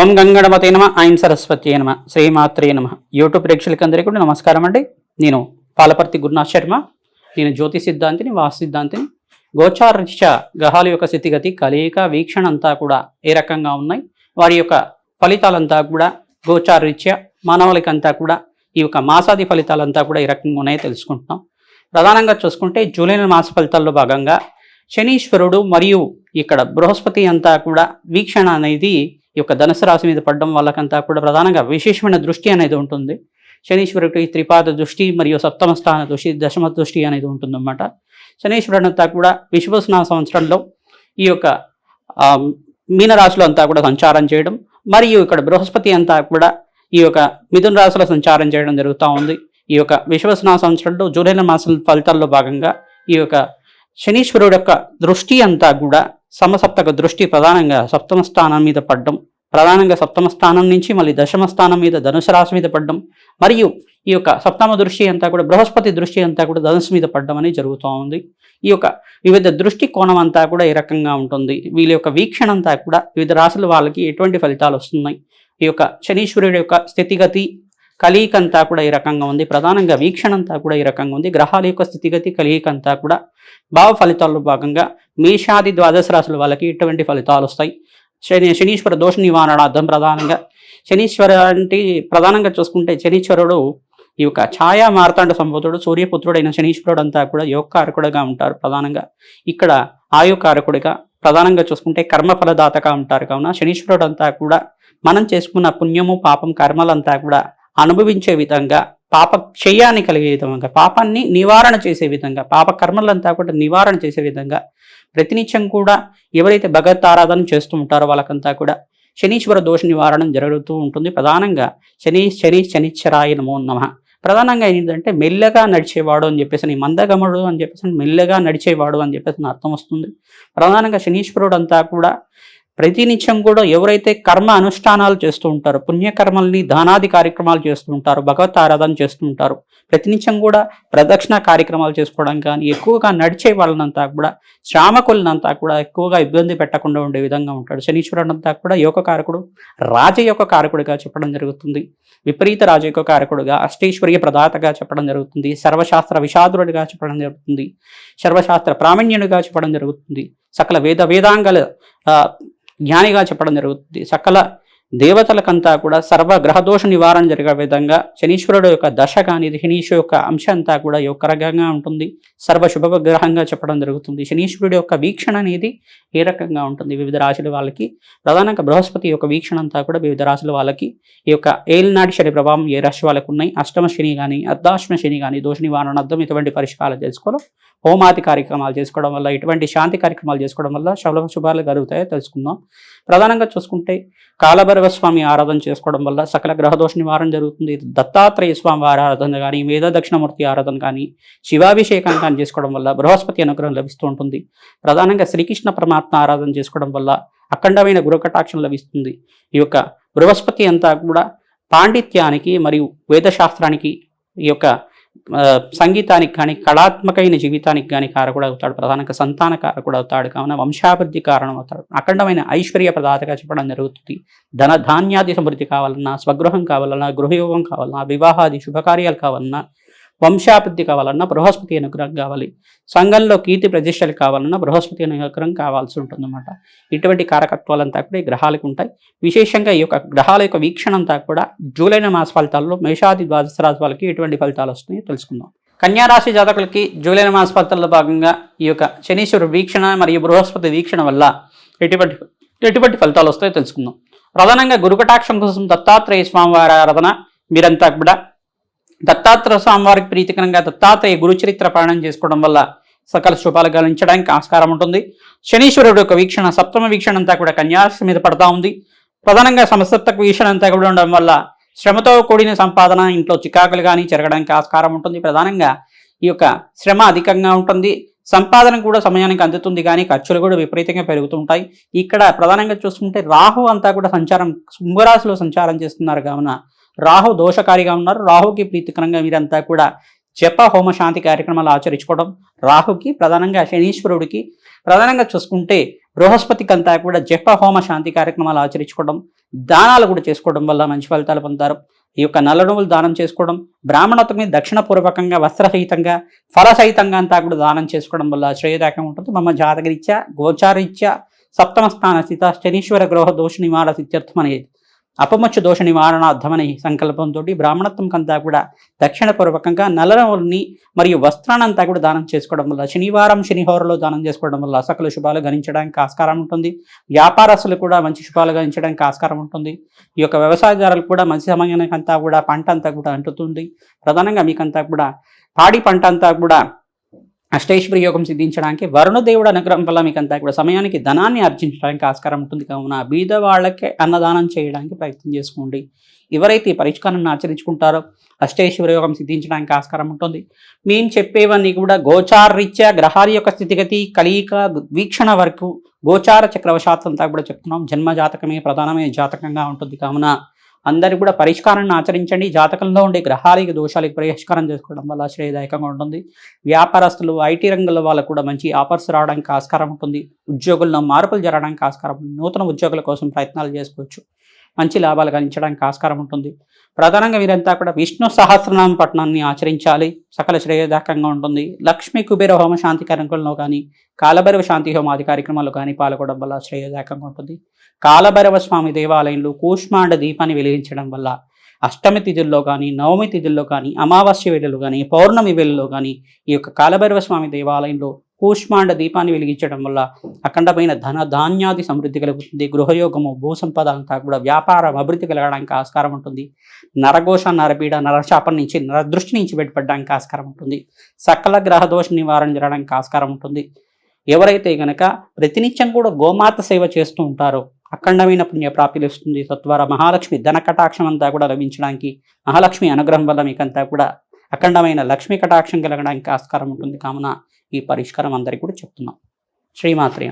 ఓం గంగణపతి నమ ఐం సరస్వతి నమ శ్రీమాత్రే నమ. యూట్యూబ్ ప్రేక్షకులందరికీ కూడా నమస్కారం అండి. నేను పాలపర్తి గురునాథ్ శర్మ. నేను జ్యోతి సిద్ధాంతిని వాస్తు సిద్ధాంతిని. గోచారరీత్యా గ్రహాల యొక్క స్థితిగతి కలయిక వీక్షణ అంతా కూడా ఏ రకంగా ఉన్నాయి? వారి యొక్క ఫలితాలంతా కూడా గోచారరీత్యా మానవులకంతా కూడా ఈ యొక్క మాసాది ఫలితాలంతా కూడా ఏ రకంగా ఉన్నాయో తెలుసుకుంటున్నాం. ప్రధానంగా చూసుకుంటే జూలై మాస ఫలితాల్లో భాగంగా శనీశ్వరుడు మరియు ఇక్కడ బృహస్పతి అంతా కూడా వీక్షణ అనేది ఈ యొక్క ధనుసు రాశి మీద పడడం వాళ్ళకంతా కూడా ప్రధానంగా విశేషమైన దృష్టి అనేది ఉంటుంది. శనీశ్వరుడికి త్రిపాద దృష్టి మరియు సప్తమ స్థాన దృష్టి దశమ దృష్టి అనేది ఉంటుందన్నమాట. శనీశ్వరుడు అంతా కూడా విశ్వసన సంవత్సరంలో ఈ యొక్క ఆ, మీనరాశిలో అంతా కూడా సంచారం చేయడం మరియు ఇక్కడ బృహస్పతి అంతా కూడా ఈ యొక్క మిథున రాశిలో సంచారం చేయడం జరుగుతూ ఉంది. ఈ యొక్క విశ్వసన సంవత్సరంలో జూలై మాసం ఫలితాల్లో భాగంగా ఈ యొక్క శనీశ్వరుడు యొక్క దృష్టి అంతా కూడా సమసప్తక దృష్టి ప్రధానంగా సప్తమ స్థానం మీద పడ్డం. ప్రధానంగా సప్తమ స్థానం నుంచి మళ్ళీ దశమ స్థానం మీద ధనుసు రాశి మీద పడ్డం. మరియు ఈ యొక్క సప్తమ దృష్టి అంతా కూడా బృహస్పతి దృష్టి అంతా కూడా ధనుసు మీద పడ్డం అనేది జరుగుతూ ఉంది. ఈ యొక్క వివిధ దృష్టి కోణం అంతా కూడా ఈ రకంగా ఉంటుంది. వీళ్ళ యొక్క వీక్షణ అంతా కూడా వివిధ రాశుల వాళ్ళకి ఎటువంటి ఫలితాలు వస్తున్నాయి? ఈ యొక్క శనీశ్వరుడు యొక్క స్థితిగతి కలయిక అంతా కూడా ఈ రకంగా ఉంది. ప్రధానంగా వీక్షణ అంతా కూడా ఈ రకంగా ఉంది. గ్రహాల యొక్క స్థితిగతి కలయిక అంతా కూడా భావ ఫలితాల్లో భాగంగా మేషాది ద్వాదశ రాశుల వాళ్ళకి ఇటువంటి ఫలితాలు వస్తాయి. శని శనీశ్వర దోష నివారణార్థం ప్రధానంగా. శనీశ్వర అంటే ప్రధానంగా చూసుకుంటే శనీశ్వరుడు ఈ యొక్క ఛాయా మార్తాండ సంబోధుడు సూర్యపుత్రుడైన శనీశ్వరుడు అంతా కూడా యోగకారకుడిగా ఉంటారు ప్రధానంగా. ఇక్కడ ఆయుకారకుడిగా ప్రధానంగా చూసుకుంటే కర్మఫలదాతగా ఉంటారు. కావున శనీశ్వరుడు అంతా కూడా మనం చేసుకున్న పుణ్యము పాపం కర్మలంతా కూడా అనుభవించే విధంగా పాప క్షయాన్ని కలిగే విధంగా పాపాన్ని నివారణ చేసే విధంగా పాప కర్మలంతా కూడా నివారణ చేసే విధంగా ప్రతినిత్యం కూడా ఎవరైతే భగవత్ ఆరాధన చేస్తూ ఉంటారో వాళ్ళకంతా కూడా శనీశ్వర దోష నివారణ జరుగుతూ ఉంటుంది. ప్రధానంగా శని శని శనిశ్చరాయ నమో నమ. ప్రధానంగా ఏంటంటే మెల్లగా నడిచేవాడు అని చెప్పేసి నీ మందగమడు అని చెప్పేసి మెల్లగా నడిచేవాడు అని చెప్పేసి అర్థం వస్తుంది. ప్రధానంగా శనీశ్వరుడు అంతా కూడా ప్రతినిత్యం కూడా ఎవరైతే కర్మ అనుష్ఠానాలు చేస్తూ ఉంటారో పుణ్యకర్మల్ని దానాది కార్యక్రమాలు చేస్తూ ఉంటారు భగవత్ ఆరాధన చేస్తూ ఉంటారు ప్రతినిత్యం కూడా ప్రదక్షిణ కార్యక్రమాలు చేసుకోవడం కానీ ఎక్కువగా నడిచే వాళ్ళనంతా కూడా శ్రామకులనంతా కూడా ఎక్కువగా ఇబ్బంది పెట్టకుండా ఉండే విధంగా ఉంటాడు. శనీశ్వరుడు కూడా యోగ కారకుడు రాజ యొక్క కారకుడిగా చెప్పడం జరుగుతుంది. విపరీత రాజ యొక్క కారకుడుగా అష్టైశ్వర్య ప్రదాతగా చెప్పడం జరుగుతుంది. సర్వశాస్త్ర విషాదురుడిగా చెప్పడం జరుగుతుంది. సర్వశాస్త్ర ప్రావీణ్యుడిగా చెప్పడం జరుగుతుంది. సకల వేద వేదాంగాలు జ్ఞానిగా చెప్పడం జరుగుతుంది. సకల దేవతలకంతా కూడా సర్వ గ్రహదోష నివారణ జరిగే విధంగా శనీశ్వరుడు యొక్క దశ కానీ శనీశ్వరు యొక్క అంశం అంతా కూడా యొక్క రకంగా ఉంటుంది. సర్వ శుభ గ్రహంగా చెప్పడం జరుగుతుంది. శనీశ్వరుడు యొక్క వీక్షణ అనేది ఏ రకంగా ఉంటుంది? వివిధ రాశుల వాళ్ళకి ప్రధానంగా బృహస్పతి యొక్క వీక్షణ అంతా కూడా వివిధ రాశుల వాళ్ళకి ఈ యొక్క ఏలినాటి శని ప్రభావం ఏ రాశి వాళ్ళకు ఉన్నాయి? అష్టమ శని కానీ అర్ధాష్టమ శని కానీ దోష నివారణ అర్థం ఇటువంటి పరిష్కారాలు చేసుకోవడం హోమాది కార్యక్రమాలు చేసుకోవడం వల్ల ఇటువంటి శాంతి కార్యక్రమాలు చేసుకోవడం వల్ల శుభ శుభాలు కలుగుతాయో తెలుసుకుందాం. ప్రధానంగా చూసుకుంటే కాలభైరవ స్వామి ఆరాధన చేసుకోవడం వల్ల సకల గ్రహదోష నివారణ జరుగుతుంది. దత్తాత్రేయ స్వామి వారి ఆరాధన కానీ వేద దక్షిణమూర్తి ఆరాధన కానీ శివాభిషేకం కానీ చేసుకోవడం వల్ల బృహస్పతి అనుగ్రహం లభిస్తూ ఉంటుంది. ప్రధానంగా శ్రీకృష్ణ పరమాత్మ ఆరాధన చేసుకోవడం వల్ల అఖండమైన గురుకటాక్షం లభిస్తుంది. ఈ యొక్క బృహస్పతి అంతా కూడా పాండిత్యానికి మరియు వేదశాస్త్రానికి ఈ యొక్క సంగీతానికి కానీ కళాత్మకమైన జీవితానికి కానీ కారకుడు అవుతాడు ప్రధానంగా సంతాన కారకుడు అవుతాడు కావున వంశాభివృద్ధి కారణం అవుతాడు అఖండమైన ఐశ్వర్య ప్రదాతగా చెప్పడం జరుగుతుంది. ధన ధాన్యాది సమృద్ధి కావాలన్నా స్వగృహం కావాలన్నా గృహయోగం కావాలన్నా వివాహాది శుభకార్యాలు కావాలన్నా వంశాభివృద్ధి కావాలన్నా బృహస్పతి అనుగ్రహం కావాలి. సంఘంలో కీర్తి ప్రతిష్టలు కావాలన్నా బృహస్పతి అనుగ్రహం కావాల్సి ఉంటుందన్నమాట. ఇటువంటి కారకత్వాలంతా కూడా ఈ గ్రహాలకు ఉంటాయి. విశేషంగా ఈ యొక్క గ్రహాల యొక్క వీక్షణ అంతా కూడా జూలై మాస ఫలితాల్లో మేషాది ద్వాదశ రాశి వాళ్ళకి ఎటువంటి ఫలితాలు వస్తున్నాయో తెలుసుకుందాం. కన్యా రాశి జాతకులకి జూలై మాస ఫలితాల్లో భాగంగా ఈ యొక్క శనీశ్వరు వీక్షణ మరియు బృహస్పతి వీక్షణ వల్ల ఎటువంటి ఎటువంటి ఫలితాలు వస్తాయో తెలుసుకుందాం. ప్రధానంగా గురుకటాక్షం కోసం దత్తాత్రేయ స్వామివారి ఆరాధన మీరంతా కూడా దత్తాత్రేయ స్వామివారికి ప్రీతికరంగా దత్తాత్రేయ గురుచరిత్ర పాలన చేసుకోవడం వల్ల సకల శుభాలు గలించడానికి ఆస్కారం ఉంటుంది. శనీశ్వరుడు యొక్క వీక్షణ సప్తమ వీక్షణ అంతా కూడా కన్యారాశి మీద పడతా ఉంది. ప్రధానంగా సమసప్తక వీక్షణ అంతా కూడా ఉండడం వల్ల శ్రమతో కూడిన సంపాదన ఇంట్లో చికాకులు కానీ జరగడానికి ఆస్కారం ఉంటుంది. ప్రధానంగా ఈ యొక్క శ్రమ అధికంగా ఉంటుంది. సంపాదన కూడా సమయానికి అందుతుంది కానీ ఖర్చులు కూడా విపరీతంగా పెరుగుతుంటాయి ఇక్కడ ప్రధానంగా చూసుకుంటే రాహు అంతా కూడా సంచారం కుంభరాశిలో సంచారం చేస్తున్నారు కావున రాహు దోషకారిగా ఉన్నారు. రాహుకి ప్రీతికరంగా మీరంతా కూడా జప హోమ శాంతి కార్యక్రమాలు ఆచరించుకోవడం రాహుకి ప్రధానంగా శనీశ్వరుడికి ప్రధానంగా చూసుకుంటే బృహస్పతికి అంతా కూడా జప హోమ శాంతి కార్యక్రమాలు ఆచరించుకోవడం దానాలు కూడా చేసుకోవడం వల్ల మంచి ఫలితాలు పొందుతారు. ఈ యొక్క నల్ల నువ్వులు దానం చేసుకోవడం బ్రాహ్మణత్వమే దక్షిణపూర్వకంగా వస్త్రసహితంగా ఫలసహితంగా అంతా కూడా దానం చేసుకోవడం వల్ల శ్రేయదాయకంగా ఉంటుంది. మమ్మ జాతకరీత్యా గోచారీత్యా సప్తమ స్థాన స్థిత శనీశ్వర గ్రహ దోష నివారణ సిత్యర్థం అనేది. అపమచ్చ దోష నివారణార్థమని సంకల్పంతో బ్రాహ్మణత్వం కంతా కూడా దక్షిణపూర్వకంగా నల్లరవుల్ని మరియు వస్త్రానంతా కూడా దానం చేసుకోవడం వల్ల శనివారం శనిహోరలో దానం చేసుకోవడం వల్ల సకల శుభాలు గణించడానికి ఆస్కారం ఉంటుంది. వ్యాపారస్తులు కూడా మంచి శుభాలు గణించడానికి ఆస్కారం ఉంటుంది. ఈ యొక్క వ్యవసాయదారులు కూడా మంచి సమయానికంతా కూడా పంట అంతా కూడా అంటుతుంది. ప్రధానంగా మీకంతా కూడా పాడి పంట అంతా కూడా అష్టైశ్వరి యోగం సిద్ధించడానికి వరుణదేవుడు అనుగ్రహం వల్ల మీకంతా కూడా సమయానికి ధనాన్ని ఆర్జించడానికి ఆస్కారం ఉంటుంది. కావున బీద వాళ్ళకే అన్నదానం చేయడానికి ప్రయత్నం చేసుకోండి. ఎవరైతే ఈ పరిష్కారాన్ని ఆచరించుకుంటారో అష్టైశ్వర యోగం సిద్ధించడానికి ఆస్కారం ఉంటుంది. మేము చెప్పేవన్నీ కూడా గోచారరీత్యా గ్రహాల యొక్క స్థితిగతి కలియిక వీక్షణ వరకు గోచార చక్రవశాత్తు అంతా కూడా చెప్తున్నాం. జన్మ జాతకమే ప్రధానమైన జాతకంగా ఉంటుంది. కావున అందరూ కూడా పరిష్కారాన్ని ఆచరించండి. జాతకంలో ఉండే గ్రహాలకి దోషాలకి పరిష్కారం చేసుకోవడం వల్ల శ్రేయదాయకంగా ఉంటుంది. వ్యాపారస్తులు ఐటీ రంగంలో వాళ్ళకు కూడా మంచి ఆఫర్స్ రావడానికి ఆస్కారం ఉంటుంది. ఉద్యోగుల్లో మార్పులు జరగడానికి ఆస్కారం ఉంటుంది. నూతన ఉద్యోగుల కోసం ప్రయత్నాలు చేసుకోవచ్చు. మంచి లాభాలు గణించడానికి ఆస్కారం ఉంటుంది. ప్రధానంగా వీరంతా కూడా విష్ణు సహస్రనామ పట్టణాన్ని ఆచరించాలి. సకల శ్రేయదాయకంగా ఉంటుంది. లక్ష్మీ కుబేర హోమ శాంతి కార్యక్రమంలో కానీ కాలభైరవ శాంతి హోమాది కార్యక్రమాల్లో కానీ పాల్గొనడం వల్ల శ్రేయదాయకంగా ఉంటుంది. కాలభైరవ స్వామి దేవాలయంలో కూష్మాండ దీపాన్ని వెలిగించడం వల్ల అష్టమి తిథుల్లో కానీ నవమి తిథుల్లో కానీ అమావాస్య వేళలో కానీ పౌర్ణమి వేళలో కానీ ఈ యొక్క కాలభైరవ స్వామి దేవాలయంలో కూష్మాండ దీపాన్ని వెలిగించడం వల్ల అఖండమైన ధన ధాన్యాది సమృద్ధి కలుగుతుంది. గృహయోగము భూ సంపద అంతా కూడా వ్యాపారం అభివృద్ధి కలగడానికి ఆస్కారం ఉంటుంది. నరఘోష నరపీడ నరశాపం నుంచి నరదృష్టి నుంచి బయటపడడానికి ఆస్కారం ఉంటుంది. సకల గ్రహదోష నివారణ జరగడానికి ఆస్కారం ఉంటుంది. ఎవరైతే గనక ప్రతినిత్యం కూడా గోమాత సేవ చేస్తూ ఉంటారో అఖండమైన పుణ్యప్రాప్తి లభిస్తుంది. తద్వారా మహాలక్ష్మి ధన కటాక్షం అంతా కూడా లభించడానికి మహాలక్ష్మి అనుగ్రహం వల్ల మీకంతా కూడా అఖండమైన లక్ష్మీ కటాక్షం కలగడానికి ఆస్కారం ఉంటుంది. కావున ఈ పరిష్కారం అందరికీ కూడా చెప్తున్నాం. శ్రీమాత్రి